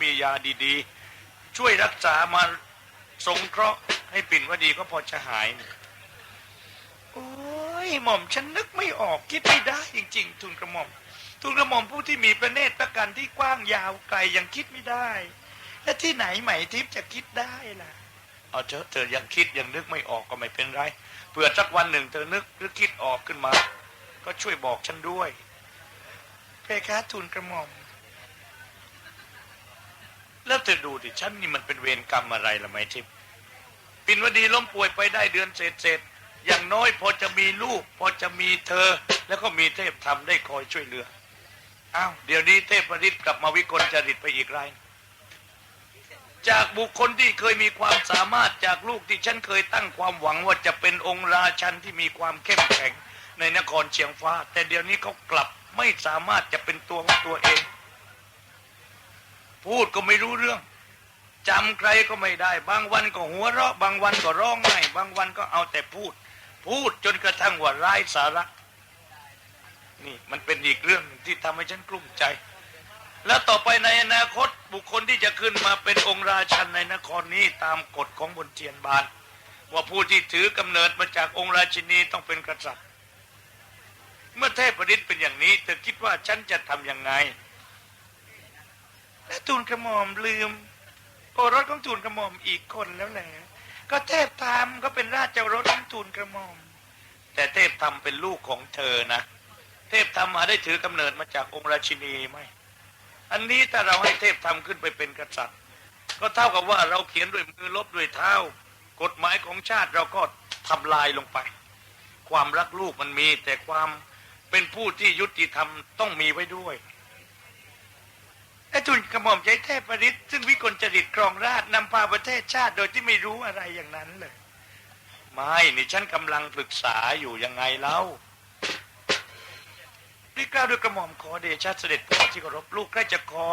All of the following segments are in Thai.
มียาดีๆ ช่วยรักษามาสงเคราะห์ให้ปิ่นว่าดีก็พอจะหายนะโอ้ยหม่อมฉันนึกไม่ออกคิดไม่ได้จริง ๆ ทุนกระหม่อม ทุนกระหม่อมผู้ที่มีพระเนตรประกันที่กว้างยาวไกลยังคิดไม่ได้ และที่ไหนไหมทิพย์จะคิดได้ล่ะ เอาเถอะเธอยังคิดยังนึกไม่ออกก็ไม่เป็นไรเผื่อสักวันหนึ่งเธอนึกหรือคิดออกขึ้นมา ก็ช่วยบอกฉันด้วยเพคะทูลกระหม่อม แล้วเธอดูดิฉันนี่มันเป็นเวรกรรมอะไรล่ะไหมทิพย์ปินวดีล้มป่วยไปได้เดือนเศษเศษๆอย่างน้อยพอจะมีลูก พอจะมีเธอ แล้วก็มีเทพทำได้คอยช่วยเหลืออ้าวเดี๋ยวนี้เทพประดิษฐ์กลับมาวิกลจริตไปอีกไรายจากบุคคลที่เคยมีความสามารถจากลูกที่ฉันเคยตั้งความหวังว่าจะเป็นองค์ราชันที่มีความเข้มแข็งในนครเชียงฟ้า แต่เดี๋ยวนี้เขากลับไม่สามารถจะเป็นตัวของตัวเอง พูดก็ไม่รู้เรื่องจำใครก็ไม่ได้ บางวันก็หัวเราะ บางวันก็ร้องไห้บางวันก็เอาแต่พูด พูดจนกระทั่งว่าร้ายสาระนี่มันเป็นอีกเรื่องที่ทำให้ฉันกลุ้มใจ แล้วต่อไปในอนาคตบุคคลที่จะขึ้นมาเป็นองค์ราชันในนครนี้ตามกฎของบนเทียนบาน ว่าผู้ที่ถือกำเนิดมาจากองค์ราชินีต้องเป็นกษัตริย์ เมื่อเทพประดิษฐ์เป็นอย่างนี้เธอคิดว่าฉันจะทำยังไง และทูลกระหม่อมลืมโอรสของทูลกระหม่อมอีกคนแล้วแหละก็เทพธรรมก็เป็นราชโอรสของทูลกระหม่อม แต่เทพธรรมเป็นลูกของเธอนะ เทพธรรมมาได้ถือกำเนิดมาจากองค์ราชินีไหมอันนี้ถ้าเราให้เทพทำขึ้นไปเป็นกษัตริย์ ก็เท่ากับว่าเราเขียนด้วยมือลบด้วยเท้ากฎหมายของชาติเราก็ทำลายลงไป ความรักลูกมันมีแต่ความเป็นผู้ที่ยุติธรรมต้องมีไว้ด้วย ไอ้ทุนกระหม่อมใจเทพประดิษฐ์ซึ่งวิกลจริตครองราชนำพาประเทศชาติโดยที่ไม่รู้อะไรอย่างนั้นเลย ไม่นี่ฉันกำลังปรึกษาอยู่ยังไงเล่านี่กล้าวด้วยกระหม่อมขอเดชะเสด็จพ่อที่เคารพลูกใกล้จะขอ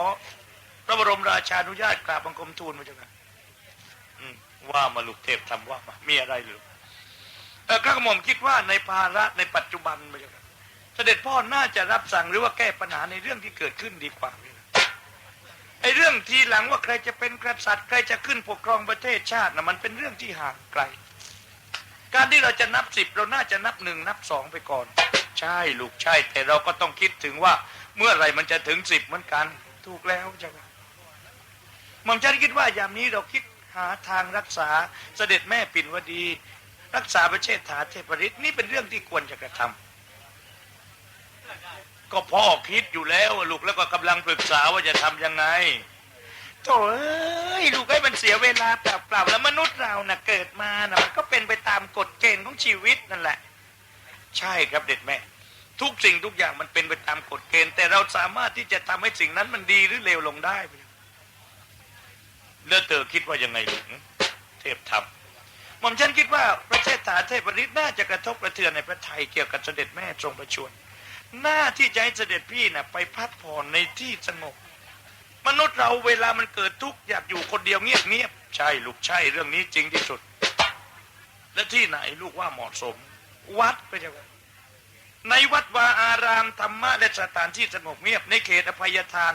พระบรมราชานุญาตกราบบังคมทูลมาจ้าค่ะอืมว่ามาลูกเทพทำว่ามามีอะไรหรือเออกระหม่อมคิดว่าในภาระในปัจจุบันมาจ้าค่ะเสด็จพ่อน่าจะรับสั่งหรือว่าแก้ปัญหาในเรื่องที่เกิดขึ้นดีกว่า ไอ้เรื่องทีหลังว่าใครจะเป็นกษัตริย์ใครจะขึ้นปกครองประเทศชาตินะมันเป็นเรื่องที่ห่างไกล การที่เราจะนับสิบเราน่าจะนับหนึ่งนับสองไปก่อน ใช่ลูกใช่ แต่เราก็ต้องคิดถึงว่าเมื่อไรมันจะถึงสิบเหมือนกัน ถูกแล้วจ้ะครับหม่อมฉันคิดว่ายามนี้เราคิดหาทางรักษาเสด็จแม่ปิ่นวดี รักษาประเทศถาเทพฤทธิ์นี่เป็นเรื่องที่ควรจะกระทำ ก็พ่อคิดอยู่แล้วลูกแล้วก็กำลังปรึกษาว่าจะทำยังไงโถ่เอ้ยลูกให้มันเสียเวลาเปล่าๆแล้วมนุษย์เรานะ่ะเกิดมานะมันก็เป็นไปตามกฎเกณฑ์ของชีวิตนั่นแหละ ใช่ครับเด็ดแม่ ทุกสิ่งทุกอย่างมันเป็นไปตามกฎเกณฑ์ แต่เราสามารถที่จะทำให้สิ่งนั้นมันดีหรือเลวลงได้แล้วเตอคิดว่ายังไงลูกเทพทำหม่อมฉันคิดว่าประเทศถาเทพฤทธิ์น่าจะกระทบกระเทือนในพระไทยเกี่ยวกับเสด็จแม่ทรงประชวร หน้าที่จะให้เสด็จพี่น่ะ ไปพักผ่อนในที่สงบ มนุษย์เราเวลามันเกิดทุกข์อยากอยู่คนเดียวเงียบๆใช่ลูกใช่เรื่องนี้จริงที่สุด และที่ไหนลูกว่าเหมาะสม วัดไปเถอะในวัดวาอารามธรรมะและสถานที่สงบเงียบในเขตอภัยทาน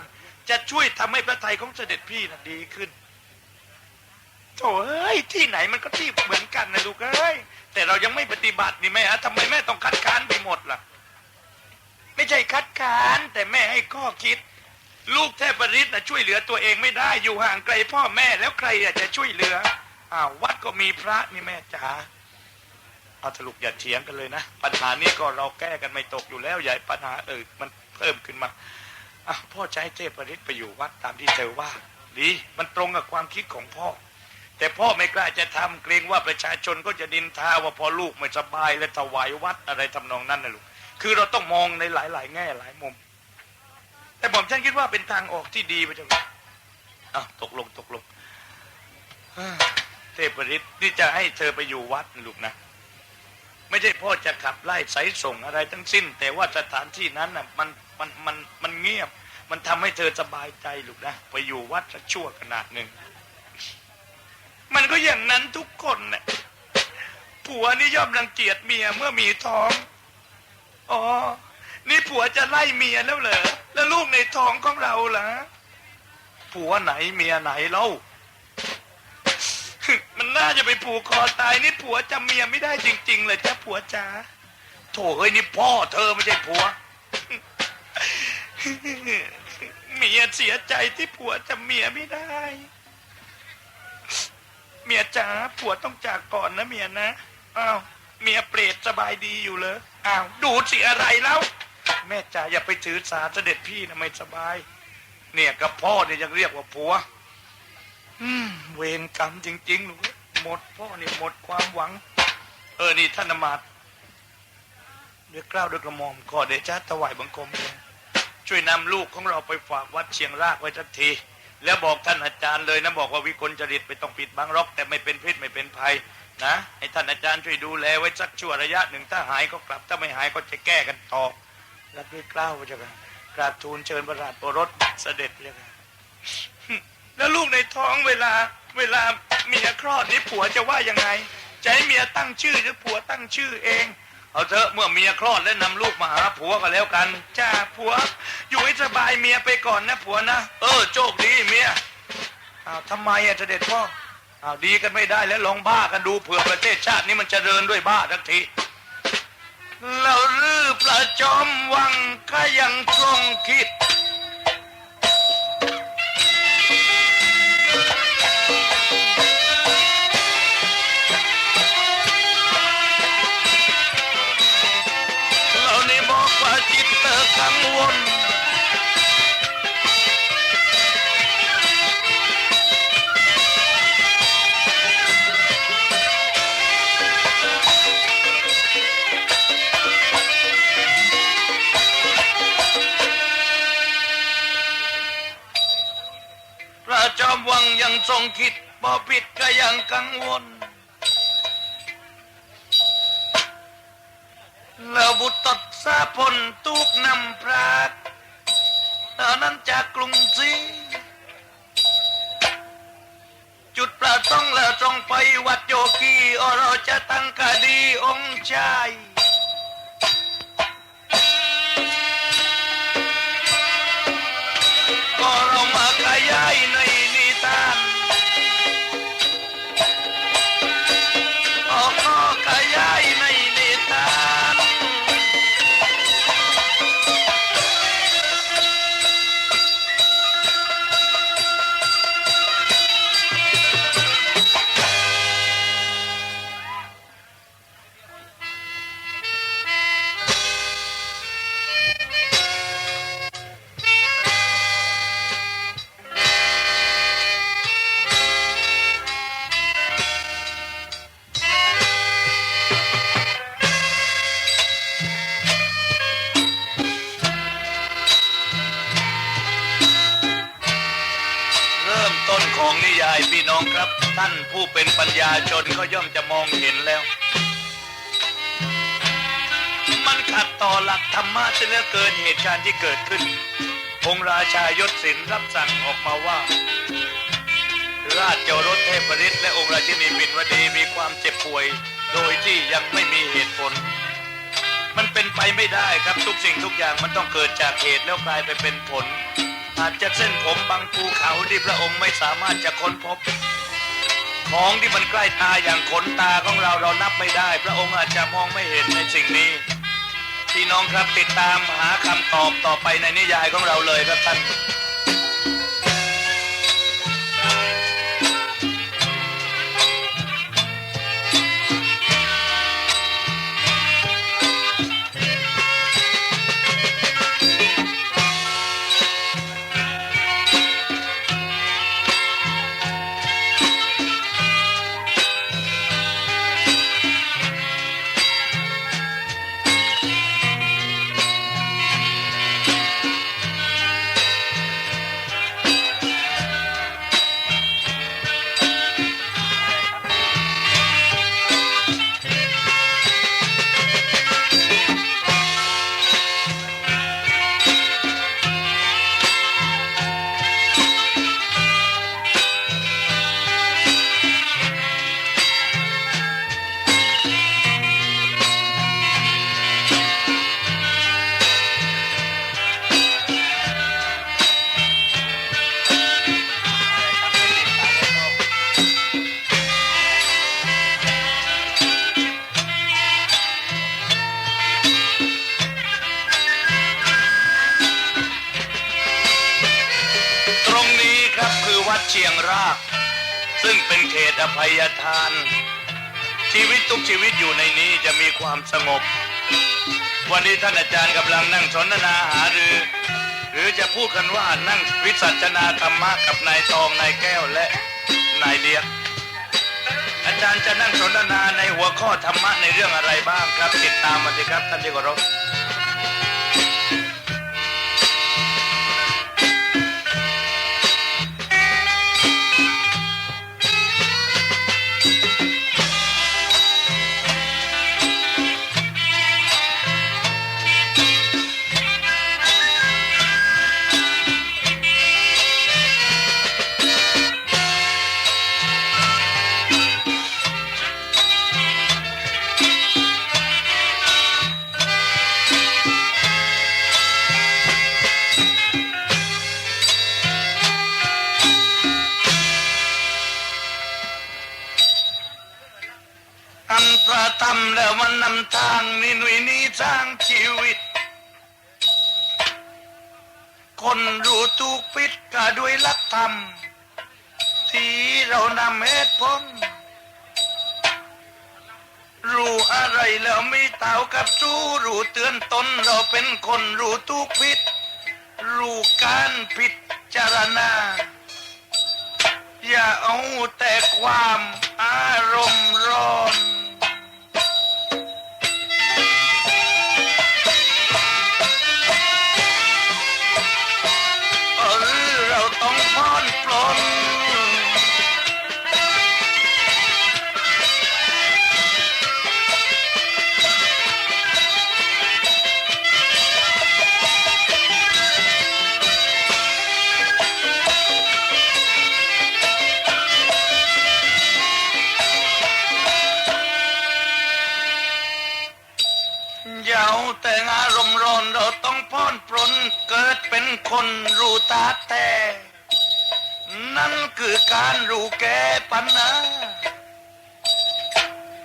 จะช่วยทำให้พระไทยของเสด็จพี่น่ะดีขึ้นโถ่เอ้ยที่ไหนมันก็ที่เหมือนกันนะลูกเอ้ยแต่เรายังไม่ปฏิบัตินี่แม่ทำไมแม่ต้องคัดค้านไปหมดล่ะ ไม่ใช่คัดค้านแต่แม่ให้ข้อคิด ลูกเทพฤทธิ์นะช่วยเหลือตัวเองไม่ได้อยู่ห่างไกลพ่อแม่แล้วใครจะช่วยเหลืออ้าววัดก็มีพระนี่แม่จ๋าเอาสรุปอย่าเถียงกันเลยนะ ปัญหานี้ก็เราแก้กันไม่ตกอยู่แล้วใหญ่ปัญหาเออมันเพิ่มขึ้นมาอะพ่อใช้เทพฤทธิ์ไปอยู่วัดตามที่เธอว่าดีมันตรงกับความคิดของพ่อ แต่พ่อไม่กล้าจะทำเกรงว่าประชาชนก็จะดินทาว่าพอลูกไม่สบายและถวายวัดอะไรทำนองนั้นนะลูก คือเราต้องมองในหลาย ๆ แง่หลายมุม แต่ผมฉันคิดว่าเป็นทางออกที่ดีไปจังอะตกลงตกลงเทพฤทธิ์ที่จะให้เธอไปอยู่วัดลูกนะ ไม่ใช่พ่อจะขับไล่สายส่งอะไรทั้งสิ้น แต่ว่าสถานที่นั้นน่ะมันมันมันมันเงียบ มันทำให้เธอสบายใจลูกนะไปอยู่วัดสักชั่วขนาดหนึ่งมันก็อย่างนั้นทุกคนน่ะผัวนี่ย่อมรังเกียจเมียเมื่อมีท้อง อ๋อ นี่ผัวจะไล่เมียแล้วเหรอ แล้วลูกในท้องของเราเหรอผัวไหนเมียไหนเล่า มันน่าจะไปผูกคอตายนี่ผัวจำเมียไม่ได้จริงๆเลยจ้ะผัวจ๋าโถเอ้ยนี่พ่อเธอไม่ใช่ผัว เมียเสียใจที่ผัวจำเมียไม่ได้ เมียจ๋าผัวต้องจากก่อนนะเมียนะ อ้าว เมียเปรตสบายดีอยู่เลยอ้าวดูสิอะไรแล้ว แม่จ๋าอย่าไปถือสาเสด็จพี่นะไม่สบาย เนี่ยกับพ่อเนี่ยยังเรียกว่าผัว อืมเวรกรรมจริงๆหนูหมดพ่อเนี่ยหมดความหวัง เออนี่ท่านอมาตด้วยเกล้าวด้วยกระหม่อมขอเดชะถวายบังคมเลยช่วยนำลูกของเราไปฝากวัดเชียงรากไว้ทักที แล้วบอกท่านอาจารย์เลยนะบอกว่าวิกลจริตไม่ต้องปิดบังรอกแต่ไม่เป็นพิษไม่เป็นภัย นะให้ท่านอาจารย์ช่วยดูแลไว้สักชั่วระยะหนึ่งถ้าหายก็กลับ ถ้าไม่หายก็จะแก้กันต่อรับด้วยกล้าวพระเจ้าค่ะกราบทูลเชิญประหลาดโอรสเสด็จพระเจ้าค่ะแล้วลูกในท้องเวลาเวลาเมียคลอดนี่ผัวจะว่ายังไงจะให้เมียตั้งชื่อหรือผัวตั้งชื่อเอง เอาเถอะเมื่อเมียคลอดแล้วนำลูกมาหาผัวก็แล้วกันจ้าผัว อยู่ให้สบายเมียไปก่อนนะผัวนะเออโชคดีเมียอ้าวทำไมอะเสด็จพ่อ อาดีกันไม่ได้แล้วลองบ้ากันดูเผื่อประเทศชาตินี้มันจเจริญด้วยบ้าทักทีเรารื้อประจอมวังก็ยังทรงคิด ทรงคิดบ่ผิดก็ยังกังวล แล้วบุตรตดสาพลตุกนำพรากตอนนั้นจากกรุงศรีจุดประต้องแล้วตรงไปวัดโยกีอเราจะตั้งคดีองค์ชายก็เรามาขยายในนิทาน นของนิยายพี่น้องครับ ท่านผู้เป็นปัญญาชนก็ย่อมจะมองเห็นแล้ว มันขัดต่อหลักธรรมะเสียเหลือเกินเหตุการณ์ที่เกิดขึ้น องค์ราชายศสินรับสั่งออกมาว่า ราชเจ้ารถเทพฤทธิ์และองค์ราชินีบินวดีมีความเจ็บป่วย โดยที่ยังไม่มีเหตุผล มันเป็นไปไม่ได้ครับทุกสิ่งทุกอย่างมันต้องเกิดจากเหตุแล้วกลายไปเป็นผล อาจจะเส้นผมบางภูเขาที่พระองค์ไม่สามารถจะค้นพบ ของที่มันใกล้ตาอย่างขนตาของเราเรานับไม่ได้ พระองค์อาจจะมองไม่เห็นในสิ่งนี้พี่น้องครับติดตามหาคำตอบต่อไปในนิยายของเราเลยครับท่าน ภัยทาน ชีวิตทุกชีวิตอยู่ในนี้จะมีความสงบ วันนี้ท่านอาจารย์กำลังนั่งสนทนาหารือ หรือจะพูดกันว่านั่งวิสัชนาธรรมะกับนายทองนายแก้วและนายเลียกอาจารย์จะนั่งสนทนาในหัวข้อธรรมะในเรื่องอะไรบ้างครับ ติดตามมาสิครับท่านที่เคารพ เราเป็นคนรู้ทุกผิด รู้การผิดจารณา อย่าเอาแต่ความอารมณ์ร้อน ยาเอาแต่อารมณ์ร้อนเราต้องพ่อนปรนเกิดเป็นคนรู้ตาแต่นั่นคือการรู้แก้ปัญหา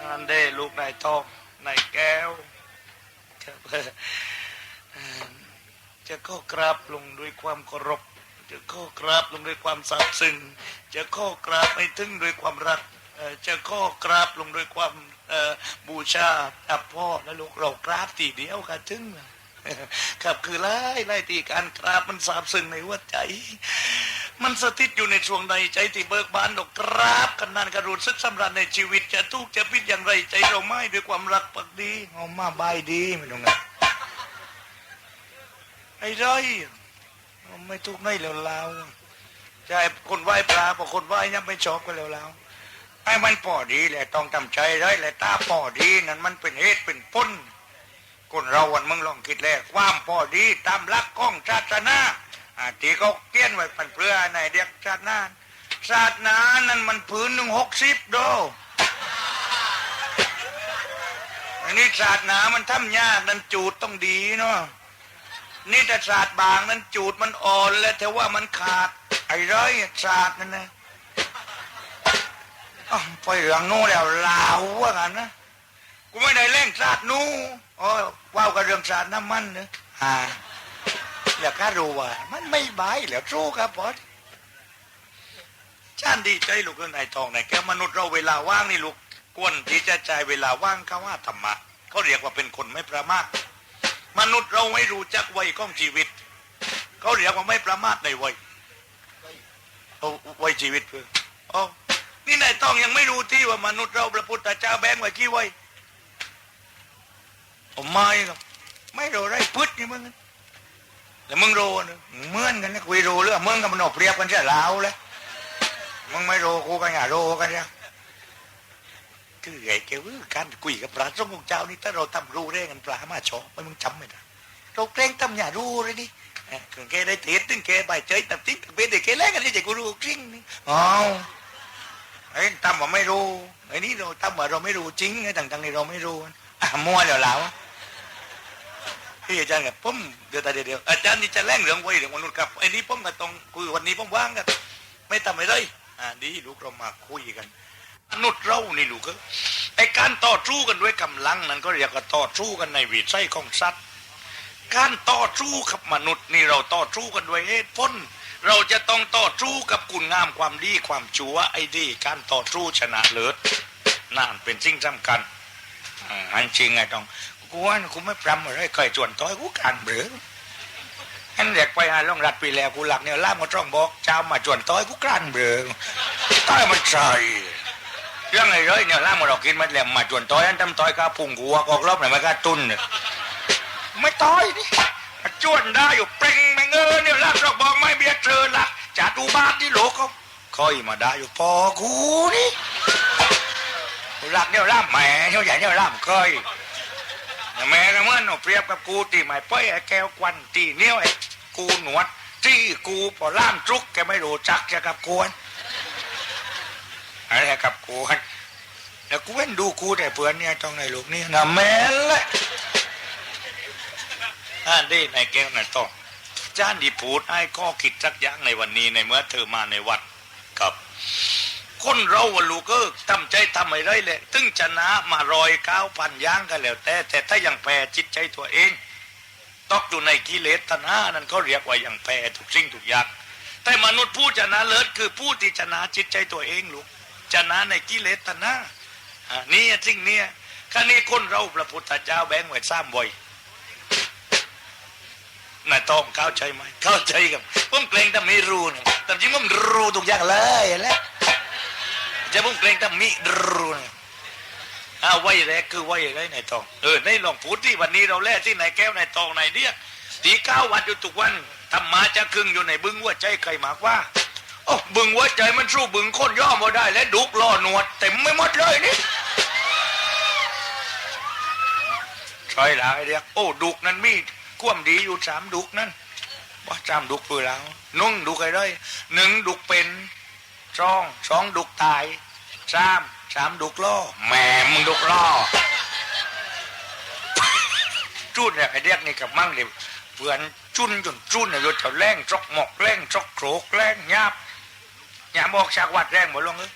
อันเด้ลูกนายทองนายแก้วครับเอ่อจะข้อกราบลงด้วยความเคารพจะข้อกราบลงด้วยความซาบซึ้งจะข้อกราบให้ถึงด้วยความรักจะข้อกราบลงด้วยความ บูชาอับพ่อและลูกเรากราบทีเดียวค่ะถึงครับคือไล่ไล่ตีการกราบมันซาบซึ้งในหัวใจ มันสถิตอยู่ในช่วงใดใจที่เบิกบานดอกกราบกันนานกระรูดซึกสำราญในชีวิตจะทุกข์จะพิดอย่างไรใจเราไม่ด้วยความรักปักดีเอามาบายดีไม่ต้องไงไอ้ไรเอาไม่ทุกข์ไม่แล้วลาวใช่คนไหว้ปลาพอคนไหว้ยังไม่ชอบกันแล้วลาว ไอ้มันพอดีแหละต้องทำใจได้แหละตาพอดีนั่นมันเป็นเหตุเป็นพ้นคนเราวันมึงลองคิดแล้วความพอดีตามหลักของศาสนาอาตีเขาเกี้ยนไว้พันเพื่อในเรียกศาสนาศาสนานั้นมันพื้นหนึ่งหกสิบโดอันนี้ศาสนามันทำยากนั้นจูดต้องดีเนาะนี่แต่ศาสตร์บางนั้นจูดมันอ่อนแล้วแต่ว่ามันขาดไอ้ร้อยศาสตร์นั่นนะ อ้าวไปเหลืองโน่นแล้วลาวว่างั้นนะกูไม่ได้เล่นศาสตร์นู้อ๋อว้าวกับเรื่องศาสตร์น้ำมันเนอะอ่าแล้วก็รู้ว่ามันไม่บายแล้วสู้ครับบอสชานดีใจลูกเอ้ยนายทองนายแกวมนุษย์เราเวลาว่างนี่ลูกควรที่จะใจเวลาว่างเขาว่าธรรมะเขาเรียกว่าเป็นคนไม่ประมาทมนุษย์เราไม่รู้จักวัยของชีวิตเขาเรียกว่าไม่ประมาทในวัยเอาวัยชีวิตเพื่ออ๋อ นี่นายทองยังไม่รู้ที่ว่ามนุษย์เราพระพุทธเจ้าแบ่งไว้กี่วัยผมไม่ครับไม่โรไรพึดนี่มึงแล้วมึงรู้นะเหมือนกันนะคุยรู้เรื่องมึงกับมันออกเปรียบกันใช่แล้วเลยมึงไม่โรกูก็อย่าโรกันเนี่ยคือไอ้เกี่ยวกับการคุยกับพระสงฆ์ของเจ้านี่ถ้าเราทำรู้เรื่องกันปลามาชอบไม่มึงจำไม่ได้เราเกรงทำอย่ารู้เลยนี่เอ้ยคือแกได้เทศตึงแกใบายตับทิ้งตับเป็นเด็กแกแรกกันที่จะกูรู้จริงนี่อ๋อ ไอ้ทำว่าไม่รู้ไอ้นี่เราทำว่าเราไม่รู้จริงไอ้ต่างๆนี่เราไม่รู้อะมั่วแล้วแล้วพี่อาจารย์ครับผมเดี๋ยวแต่เดี๋ยวอาจารย์นี่จะแล่งเรื่องไว้เรื่องมนุษย์ครับไอ้นี่ผมก็ต้องคุยวันนี้ผมว่างครับไม่ทำอะไรเลยอ่าดีลูกเรามาคุยกันมนุษย์เรานี่ลูกเอ้ยไอ้การต่อสู้กันด้วยกำลังนั้นก็เรียกว่าต่อสู้กันในวิสัยของสัตว์ การต่อสู้กับมนุษย์นี่เราต่อสู้กันด้วยเหตุผล เราจะต้องต่อสู้กับคุณงามความดีความชั่วไอ้ดีการต่อสู้ชนะเลิศนั่นเป็นสิ่งสำคัญอันจริงไงต้องกูว่ากูไม่ปรำอะไรเคยจวนต้อยกูการเบืออันเด็กไปหาล่องรัดปีแล้วกูหลักเนี่ยล่ามมาจ้องบอกเจ้ามาจวนต้อยกูกลั้นเบือต้อยมันใจเรื่องอ้เร้ยเนี่ยล่ามมาเรากินมันแหลมมาจวนต้อยอันทำต้อยกาพุงกูว่าออกรอบไหนมันก็ตุนเนี่ยไม่ต้อยนี่ จ้วนได้อยู่เปร่งแมงเออเนี่ยรักดอกบอกไม่เบียดเจอละจะดูบ้านที่โลกเขาคอยมาได้อยู่พอกูนี่รักเนี่ยร่ำแหม่เนี่ยใหญ่เนี่ยร่ำเคยแม่ก็เมื่อนเอเปรียบกับกูตีไม่ป้อยไอ้แก้วควันตีเนี้ยวไอ้กูหนวดที่กูพอล่ามจุกแกไม่รู้จักจะกับกวนอะไรกับกวนแล้วกูเว้นดูกูแต่เพื่อนเนี่ยต้องในลูกนี่นะแม่นแหละ อ่านได้ในแก้วในต้องจ้านดีพูดไอ้ข้อคิดสักอย่างในวันนี้ในเมื่อเธอมาในวัดครับ คนเราวันลูกเออทำใจทำอะไรเลยถึงชนะมารอยเก้าพันย่างกันแล้ว แต่แต่ถ้ายังแพ้จิตใจตัวเองตอกอยู่ในกิเลสตัณหานั้นเขาเรียกว่ายังแพ้ทุกสิ่งทุกอย่างแต่มนุษย์ผู้ชนะเลิศคือผู้ที่ชนะจิตใจตัวเองลูกชนะในกิเลสตัณหาอ่านี่สิ่งเนี้ยคันนี้คนเราพระพุทธเจ้าแบ่งไว้สามวัย นายต้องเข้าใจไหมเข้าใจกับผมเกรงแต่ไม่รู้นะแต่จริงผมรู้ทุกอย่างเลยแหละจะผมเกรงแต่ไม่รู้นะอาวไว้แรกคือไว้ไรนายตองเออในหลวงพูดที่วันนี้เราแล่ที่นายแก้วนายตองนายเดียกตีเก้าวัดอยู่ทุกวันธรรมาจะครึ่งอยู่ในบึงหัว่าใจใครมากว่าโอ้บึงหัว่าใจมันสู้บึงคนย่อมาได้ และดุกล่อหนวดเต็มไม่หมดเลยนี่ใช่แล้วไอ้เดียกโอ้ดุกนั้นมี ควมดีอยู่สามดุกนั่นว่าสามดุกเพื่อเรานุ่งดุกอะไรหนึ่งดุกเป็นสองสองดุกตายสามสามดุกล่อแหม่มึงดุกล่อจุนเนี่ยไอเด็กนี่กับมั่งเลยเพื่อนจุนจนจุนเนี่ยอยู่แถวแรงจอกหมอกแรงจอกโขกแรงหยาบหยาบบอกฉากวัดแรงหมดลงเอ้ย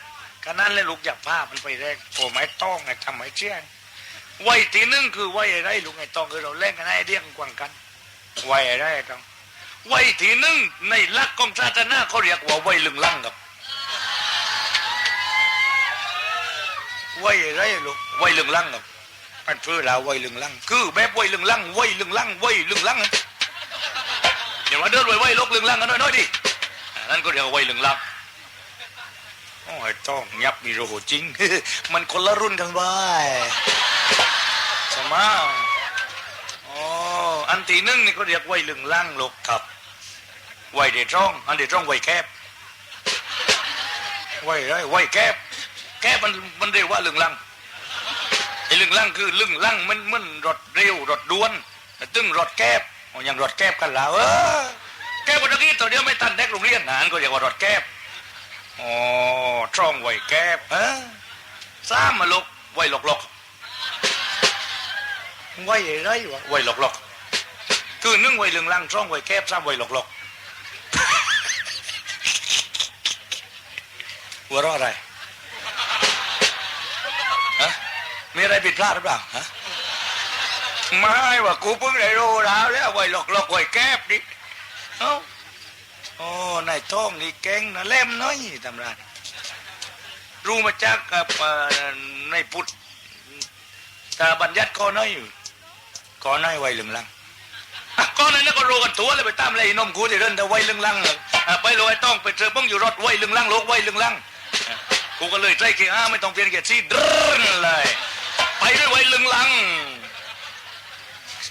ขนาดเลยลูกอยากพามันไปแรงโอ้ไม่ต้องไงทำไมเชี่ยน ไว้ทีนึงคือไว้อะไรลูกไงตองคือเราแรงกันให้ไอ้เด็กกวางกันไว้อะไรตองไว้ทีหนึ่งในหลักของศาสนาเขาเรียกว่าไว้ลึงลังครับไว้อะไรลูกไว้ลึงลังครับมันเพื่อเราไว้ลึงลังคือแบบไว้ลึงลังไว้ลึงลังไว้ลึงลังเดี๋ยวมาเดินไว้ไว้ลกลึงลังกันน้อยๆดินั่นก็เรียกว่าไว้ลึงลังโอ้ยต้องยับมีโรโหจริง มันคนละรุ่นกัน ไว้สมาอ๋ออันที่หนึ่งนี่ก็เรียกไว้ลึงล่างลูกครับไว้เดือดร้อง อันเดือดร้องไว้แคบไว้ไรไว้แคบแคบมันมันเรียกว่าลึงล่างไอ้ลึงล่างคือลึงล่างมันมันรถเร็วรถด่วนแต่ตึงรถแคบอ๋อยังรถแคบกันแล้วเออแคบว่าตะกี้ตัวเดียวไม่ทันเด็กโรงเรียนนะอันก็เรียกว่ารถแคบอ๋อช่องไว้แคบเออสามมาลูกไว้หลอกหลอกๆ ไว้ไรวะไว้หลอกหลอกคือนึ่งไว้เหลืองลังช่องไว้แคบซ้ำไว้หลอกหลอกหัวเราะอะไรฮะมีอะไรผิดพลาดหรือเปล่าฮะไม่ว่ากูเพิ่งได้รู้แล้วแล้วไว้หลอกหลอกไว้แคบดิเอ้าโอ้นายท้องนี่เก่งนะเล่มน้อยตำรานรู้มาจากกับในพุทธแต่บัญญัติข้อน้อยอยู่ ข้อน้อยไวเหลืองลังอะก้อนนั้นก็รู้กันตัวเลยไปตามเลยไอ้นมกูที่เดินแต่ไว้ลึงลังไปเลยต้องไปเจอบ้องอยู่รถไว้ลึงลังโลกไว้ลึงลังกูก็เลยใจเกียร์อ้าไม่ต้องเปลี่ยนเกียร์ซี่เดินเลยไปด้วยไว้ลึงลัง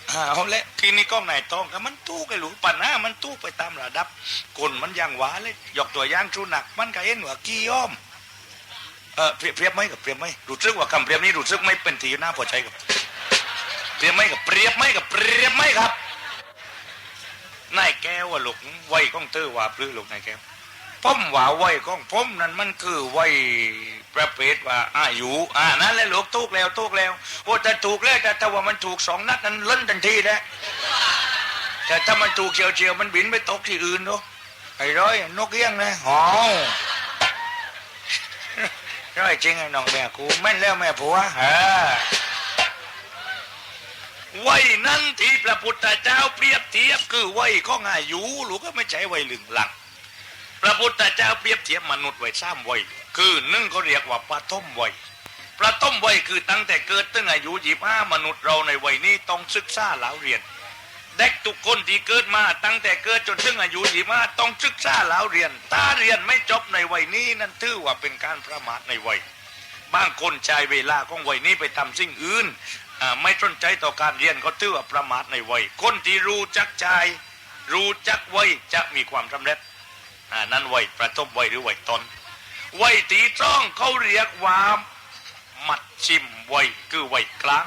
เอาละทีนี้กล้องไหนต้องก็มันตู้กันหรูปัญหามันตู้ไปตามระดับคนมันยังหวาเลยยกตัวย่างชูหนัก มันก็เห็นว่ากี่ย้อมเออเปรียบเปรียบไหมกับเปรียบไหมรู้สึกว่าคำเปรียบนี้รู้สึกไม่เป็นทีน่าพอใจกับ เปรียบไหมกับเปรียบไหมกับเปรียบไหมครับนายแก้วว่าลูกไว้องเตอว่าปลื้อลูกนายแก้วผมว่าไว้องผมนั่นมันคือไว้ประเภทว่าอายุอ่านั่นแหละลูกถูกแล้วถูกแล้วโอ้แต่ถูกแล้วแต่ถ้าว่ามันถูกสองนัดนั้นล้นทันทีแล้วแต่ถ้ามันถูกเฉียวเฉียวมันบินไปตกที่อื่นเนาะไอ้ร้อยนกเอี้ยงนะอ๋อร้อยจริงไอ้น้องแม่กูแม่นแล้วแม่ผัวฮะ ไว้นั้นที่พระพุทธเจ้าเปรียบเทียบคือไว้ของอายุลูกก็ไม่ใช่ไว้ลึงหลัง พระพุทธเจ้าเปรียบเทียบมนุษย์ไว้สามวัยคือหนึ่งเขาเรียกว่าปฐมวัยปฐมวัยคือตั้งแต่เกิดตั้งอายุยี่ห้ามนุษย์เราในวัยนี้ต้องศึกษาแล้วเรียนเด็กทุกคนที่เกิดมาตั้งแต่เกิดจนถึงอายุยี่ห้าต้องศึกษาแล้วเรียน ถ้าเรียนไม่จบในวัยนี้นั่นถือว่าเป็นการประมาทในวัย บางคนใช้เวลาของวัยนี้ไปทำสิ่งอื่น ไม่สนใจต่อการเรียนก็ถือว่าประมาทในวัย คนที่รู้จักใจรู้จักวัยจะมีความสำเร็จนั่นวัยประทบวัยหรือวัยตนวัยตีจ้องเขาเรียกว่ามัดชิมวัยคือวัยกลาง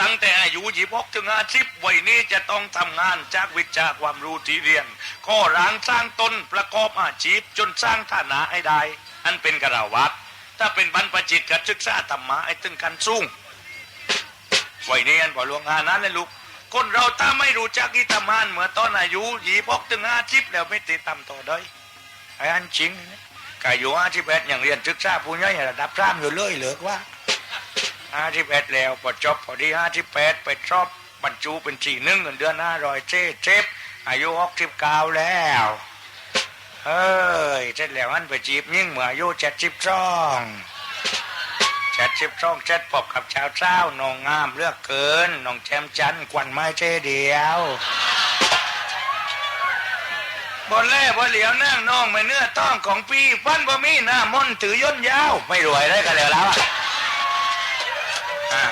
ตั้งแต่อายุยี่หกถึงอาชีพวัยนี้จะต้องทำงานจากวิชาความรู้ที่เรียนข้อร้างสร้างตนประกอบอาชีพจนสร้างฐานะให้ได้ อันเป็นกระวัด ถ้าเป็นบรรพจิตกับศึกษาธรรมะไอ้ตึงกันสูงวัยนี้อันพอลวงงานนั้นเลยลูกคนเราถ้าไม่รู้จักอิตามานเหมือนตอนอายุยี่หกถึงอาชีพแล้วไม่ติดตามต่อได้ไอ้อันจริงกายุอาชีพแปดอย่างเรียนศึกษาผู้ใหญ่ระดับสามอยู่เลยเหลือกว่าห้าสิบเอ็ดแล้วพอจบพอดีห้าสิบแปดไปชอบบรรจุเป็นสี่หนึ่งเงินเดือนห้าร้อยเจ๊เจ็บอายุหกสิบเก้าแล้ว เฮ้ยเสร็จแล้วอันไปจีบยิ่งเมื่ออายุเจ็ดสิบสองเจ็ดสิบสองเจ็ดพบกับชาวเจ้าน้องงามเลือกเกินน้องแชมจันทร์ควันไม้เจเดียวบนแล่บนเหลียวนั่งน้องไม่เนื้อต้องของพี่ฟันบ่มีหน้ามนถือย่นยาว ไม่รวยได้กันแล้วแล้วอะ